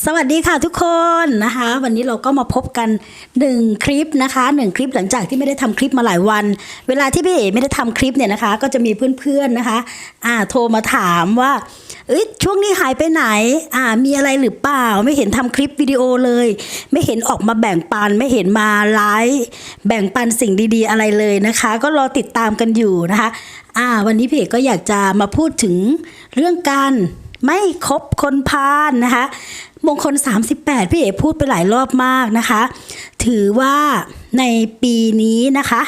สวัสดีค่ะทุกคนนะคะ วันนี้เราก็มาพบกันหนึ่งคลิปนะคะหนึ่งคลิปหลังจากที่ไม่ได้ทำคลิปมาหลายวัน เวลาที่พี่เอ๋ไม่ได้ทำคลิปเนี่ยนะคะ ก็จะมีเพื่อนๆนะคะอ่าโทรมาถามว่าเอ้ยช่วงนี้หายไปไหนอ่ามีอะไรหรือเปล่า ไม่เห็นทำคลิปวิดีโอเลย ไม่เห็นออกมาแบ่งปัน ไม่เห็นมาไลฟ์แบ่งปันสิ่งดีๆอะไรเลยนะคะ ก็รอติดตามกันอยู่นะคะอ่าวันนี้พี่เอกก็อยากจะมาพูดถึงเรื่องการ ไม่คบคนพาลนะคะมงคล 38 พี่เอกพูดไปหลายรอบมากนะคะ ถือว่าในปีนี้นะคะ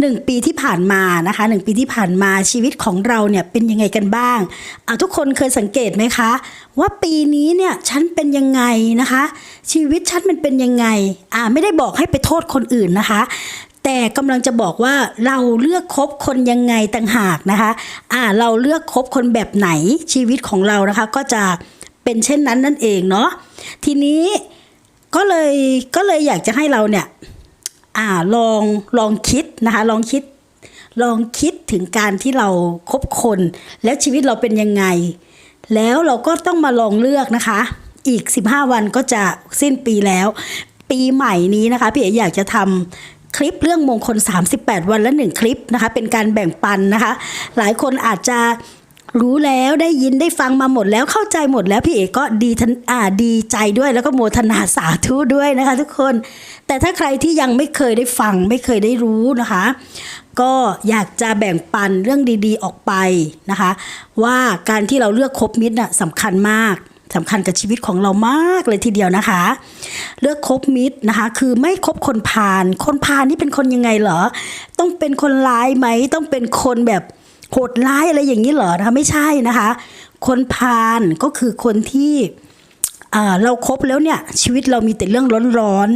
หนึ่งปีที่ผ่านมานะคะหนึ่งปีที่ผ่านมาชีวิตของเราเนี่ยเป็นยังไงกันบ้างเอะทุกคนเคยสังเกตไหมคะ ว่าปีนี้เนี่ยฉันเป็นยังไงนะคะ ชีวิตฉันมันเป็นยังไงอ่าไม่ได้บอกให้ไปโทษคนอื่นนะคะ แต่กำลังจะบอกว่าเราเลือกคบคนยังไงต่างหากนะคะอ่าเราเลือกคบคนแบบไหนชีวิตของเรานะคะ ก็จะเป็นเช่นนั้นนั่นเองเนาะทีนี้ก็เลยก็เลยอยากจะให้เราเนี่ยอ่าลองลองคิดนะคะ ลองคิดลองคิดถึงการที่เราคบคน แล้วชีวิตเราเป็นยังไง แล้วเราก็ต้องมาลองเลือกนะคะ อีก 15 วันก็จะสิ้นปีแล้ว ปีใหม่นี้นะคะ พี่เอ๋อยากจะทำ คลิปเรื่องมงคล 38 วันละหนึ่งคลิปนะคะ เป็นการแบ่งปันนะคะ หลายคนอาจจะรู้แล้วได้ยินได้ฟังมาหมดแล้วเข้าใจหมดแล้วพี่เอกก็ดีทันอ่าดีใจด้วยแล้วก็โมทนาสาธุด้วยนะคะทุกคน แต่ถ้าใครที่ยังไม่เคยได้ฟังไม่เคยได้รู้นะคะ ก็อยากจะแบ่งปันเรื่องดีๆออกไปนะคะ ว่าการที่เราเลือกคบมิตรน่ะสำคัญมาก สำคัญกับชีวิตของเรามากเลยทีเดียวนะคะ เลือกคบมิตรนะคะ คือไม่คบคนพาลคนพาลนี่เป็นคนยังไงเหรอ ต้องเป็นคนร้ายไหมต้องเป็นคนแบบโหดร้ายอะไรอย่างนี้เหรอนะคะไม่ใช่นะคะ คนพาลก็คือคนที่เราครบแล้วเนี่ยชีวิตเรามีแต่เรื่องร้อน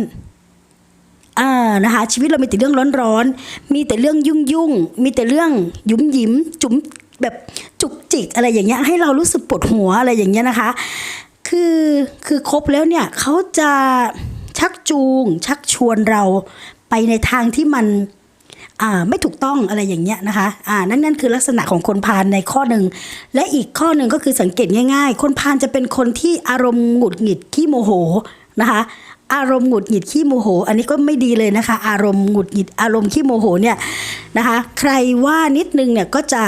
ๆอ่านะคะชีวิตเรามีแต่เรื่องร้อนๆมีแต่เรื่องยุ่งยุ่งๆมีแต่เรื่องยุ่มยิ้มจุ๋ม แบบจุกจิกอะไรอย่างเงี้ยให้เรารู้สึกปวดหัวอะไรอย่างเงี้ยนะคะ คือคือครบแล้วเนี่ยเขาจะชักจูง ชักชวนเราไปในทางที่มันอ่าไม่ถูกต้องอะไรอย่างเงี้ยนะคะอ่านั่นนั่นคือลักษณะของคนพาลในข้อหนึ่ง และอีกข้อหนึ่งก็คือสังเกตง่าย ๆ คนพาลจะเป็นคนที่อารมณ์หงุดหงิดขี้โมโหนะคะอารมณ์หงุดหงิดขี้โมโห อันนี้ก็ไม่ดีเลยนะคะ อารมณ์หงุดหงิดอารมณ์ขี้โมโหเนี่ยนะคะ ใครว่านิดนึงเนี่ยก็จะ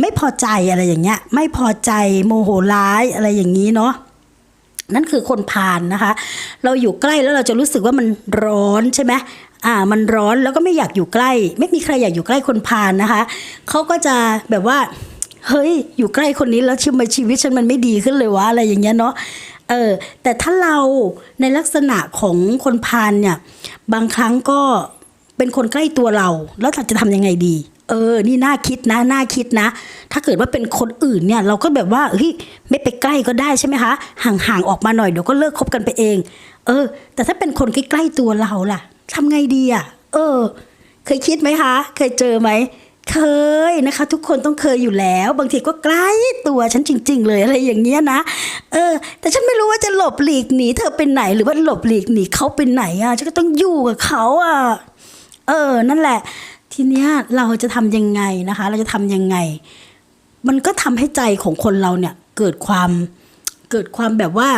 ไม่พอใจอะไรอย่างเงี้ย ไม่พอใจโมโหร้ายอะไรอย่างนี้เนาะนั่นคือคนพาลนะคะ เราอยู่ใกล้แล้วเราจะรู้สึกว่ามันร้อนใช่ไหมอ่า มันร้อนแล้วก็ไม่อยากอยู่ใกล้ ไม่มีใครอยากอยู่ใกล้คนพาลนะคะเขาก็จะแบบว่า เฮ้ย อยู่ใกล้คนนี้แล้วชีวิตชีวิตฉันมันไม่ดีขึ้นเลยวะอะไรอย่างเงี้ยเนาะเออแต่ถ้าเราในลักษณะของคนพาลเนี่ย บางครั้งก็เป็นคนใกล้ตัวเรา แล้วเราจะทำยังไงดี เออ นี่น่าคิดนะ น่าคิดนะ ถ้าเกิดว่าเป็นคนอื่นเนี่ย เราก็แบบว่าเฮ้ยไม่ไปใกล้ก็ได้ใช่ไหมคะ ห่างๆออกมาหน่อยเดี๋ยวก็เลิกคบกันไปเอง เออ แต่ถ้าเป็นคนใกล้ๆตัวเราล่ะทำไงดีอะ เออ เคยคิดไหมคะ เคยเจอไหมเคยนะคะ ทุกคนต้องเคยอยู่แล้ว บางทีก็ใกล้ตัวฉันจริง ๆ เลยอะไรอย่างเงี้ยนะเออ แต่ฉันไม่รู้ว่าจะหลบหลีกหนีเธอไปไหน หรือว่าหลบหลีกหนีเขาไปไหนอะฉันก็ต้องอยู่กับเขาอะเออ นั่นแหละ ทีเนี้ยเราจะทำยังไงนะคะ เราจะทำยังไง มันก็ทำให้ใจของคนเราเนี่ยเกิดความเกิดความแบบว่า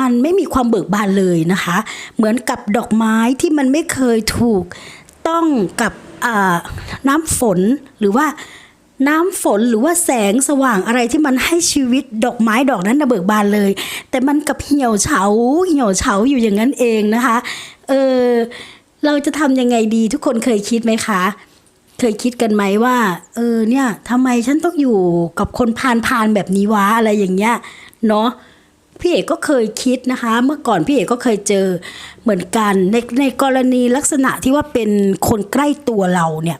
มันไม่มีความเบิกบานเลยนะคะ เหมือนกับดอกไม้ที่มันไม่เคยถูกต้องกับน้ำฝนหรือว่าน้ำฝนหรือว่าแสงสว่างอะไรที่มันให้ชีวิตดอกไม้ดอกนั้นนะเบิกบานเลย แต่มันกับเหี่ยวเฉาเหี่ยวเฉาอยู่อย่างนั้นเองนะคะ เออ เราจะทำยังไงดีทุกคนเคยคิดไหมคะ เคยคิดกันไหมว่า เออเนี่ยทำไมฉันต้องอยู่กับคนพาลพาลแบบนี้วะอะไรอย่างเงี้ยเนาะพี่เอกก็เคยคิดนะคะ เมื่อก่อนพี่เอกก็เคยเจอเหมือนกันในในกรณีลักษณะที่ว่าเป็นคนใกล้ตัวเราเนี่ย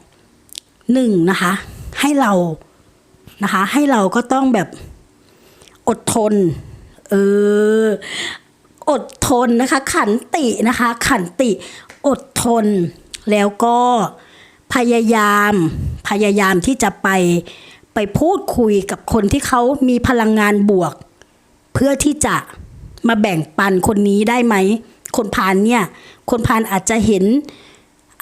หนึ่งนะคะ ให้เรานะคะ ให้เราก็ต้องแบบอดทน เออ อดทนนะคะ ขันตินะคะ ขันติอดทน แล้วก็พยายามพยายามที่จะไปไปพูดคุยกับคนที่เขามีพลังงานบวก เพื่อที่จะมาแบ่งปันคนนี้ได้ไหม คนพาลเนี่ย คนพาลอาจจะเห็น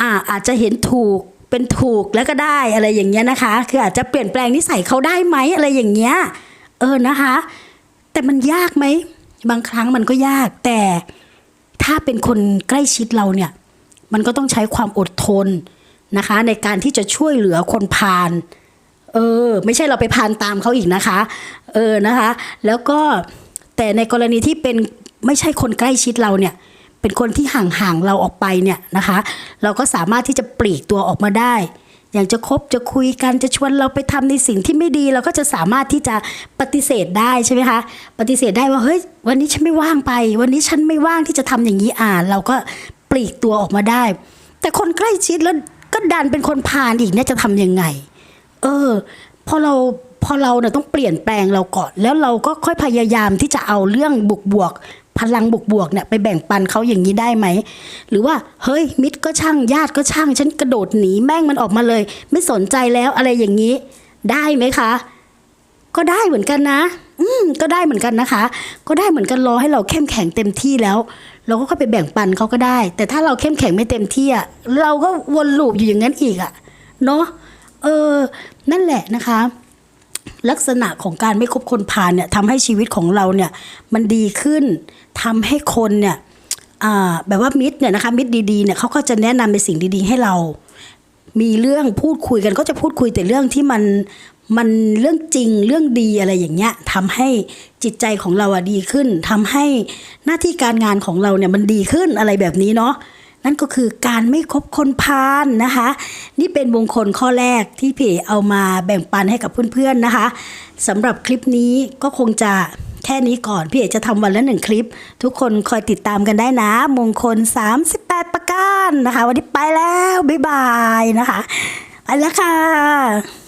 อ่าอาจจะเห็นถูกเป็นถูกแล้วก็ได้อะไรอย่างเงี้ยนะคะ คืออาจจะเปลี่ยนแปลงนิสัยเขาได้ไหมอะไรอย่างเงี้ย เออนะคะ แต่มันยากไหม บางครั้งมันก็ยาก แต่ถ้าเป็นคนใกล้ชิดเราเนี่ย มันก็ต้องใช้ความอดทนนะคะ ในการที่จะช่วยเหลือคนพาลเออ ไม่ใช่เราไปพานตามเขาอีกนะคะ เออนะคะ แล้วก็แต่ในกรณีที่เป็นไม่ใช่คนใกล้ชิดเราเนี่ย เป็นคนที่ห่างๆเราออกไปเนี่ยนะคะ เราก็สามารถที่จะปลีกตัวออกมาได้ อย่างจะคบจะคุยกันจะชวนเราไปทำในสิ่งที่ไม่ดี เราก็จะสามารถที่จะปฏิเสธได้ใช่ไหมคะ ปฏิเสธได้ว่าเฮ้ยวันนี้ฉันไม่ว่างไป วันนี้ฉันไม่ว่างที่จะทำอย่างนี้อ่าน เราก็ปลีกตัวออกมาได้ แต่คนใกล้ชิดแล้วก็ดันเป็นคนพาลอีกเนี่ยจะทำยังไง เออพอเราพอเราเนี่ยต้องเปลี่ยนแปลงเราก่อน แล้วเราก็ค่อยพยายามที่จะเอาเรื่องบวกบวก พลังบวกบวกๆเนี่ยไปแบ่งปันเขาอย่างนี้ได้ไหม หรือว่าเฮ้ยมิตรก็ช่างญาติก็ช่าง ฉันกระโดดหนีแม่งมันออกมาเลย ไม่สนใจแล้วอะไรอย่างนี้ ได้ไหมคะ ก็ได้เหมือนกันนะ อืมก็ได้เหมือนกันนะคะ ก็ได้เหมือนกันรอให้เราเข้มแข็งเต็มที่แล้ว เราก็ไปแบ่งปันเขาก็ได้ แต่ถ้าเราเข้มแข็งไม่เต็มที่อะเราก็วนลูปอยู่อย่างนั้นอีกอะเนาะเออ นั่นแหละนะคะ ลักษณะของการไม่คบคนพาลเนี่ยทำให้ชีวิตของเราเนี่ยมันดีขึ้นทำให้คนเนี่ยแบบว่ามิตรเนี่ยนะคะมิตรดีๆเนี่ยเขาก็จะแนะนำในสิ่งดี ๆ ให้เรา มีเรื่องพูดคุยกันก็จะพูดคุยแต่เรื่องที่มันมันเรื่องจริงเรื่องดีอะไรอย่างเงี้ยทำให้จิตใจของเราอะดีขึ้นทำให้หน้าที่การงานของเราเนี่ยมันดีขึ้นอะไรแบบนี้เนาะ นั่นก็คือการไม่คบคนพาลนะคะ นี่เป็นมงคลข้อแรกที่พี่เอ๋เอามาแบ่งปันให้กับเพื่อนๆนะคะสำหรับคลิปนี้ก็คงจะแค่นี้ก่อน พี่เอจะทำวันละหนึ่งคลิป ทุกคนคอยติดตามกันได้นะ มงคล 38 ประการนะคะ วันนี้ไปแล้ว บ๊ายบายนะคะไปแล้วค่ะ